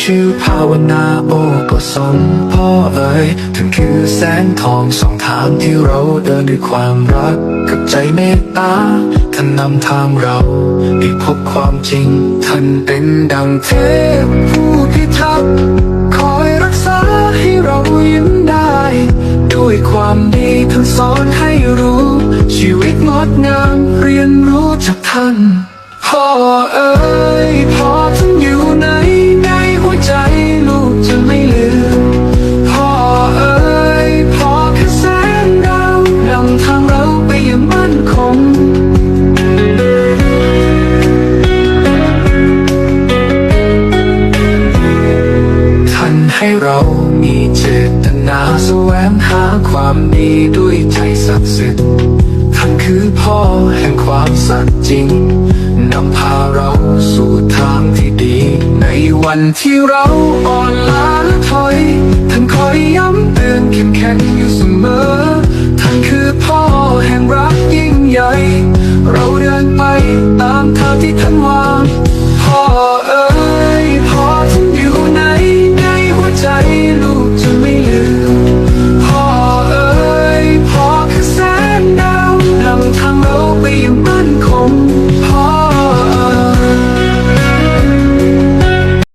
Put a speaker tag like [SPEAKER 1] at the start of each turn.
[SPEAKER 1] ชื่อภาวนาโอ้ก็สมพ่อเอ๋ยท่านคือแสงทองสองทางที่เราเดินด้วยความรักกับใจเมตตาท่านนำทางเราให้พบความจริง ท่านเป็นดังเทพผู้พิทักษ์คอยรักษาให้เรายิ้มได้ ด้วยความดีท่านสอนให้รู้ ชีวิตงดงามเรียนรู้จากท่าน เรามีเจตนาแสวงหาความดีด้วยใจศักดิ์สิทธิ์ท่านคือพ่อแห่งความสัตย์จริงนำพาเราสู่ทางที่ดี ในวันที่เราอ่อนล้าและถอย ท่านคอยย้ำเตือนเข้มแข็งอยู่เสมอ ท่านคือพ่อแห่งเรา illusion.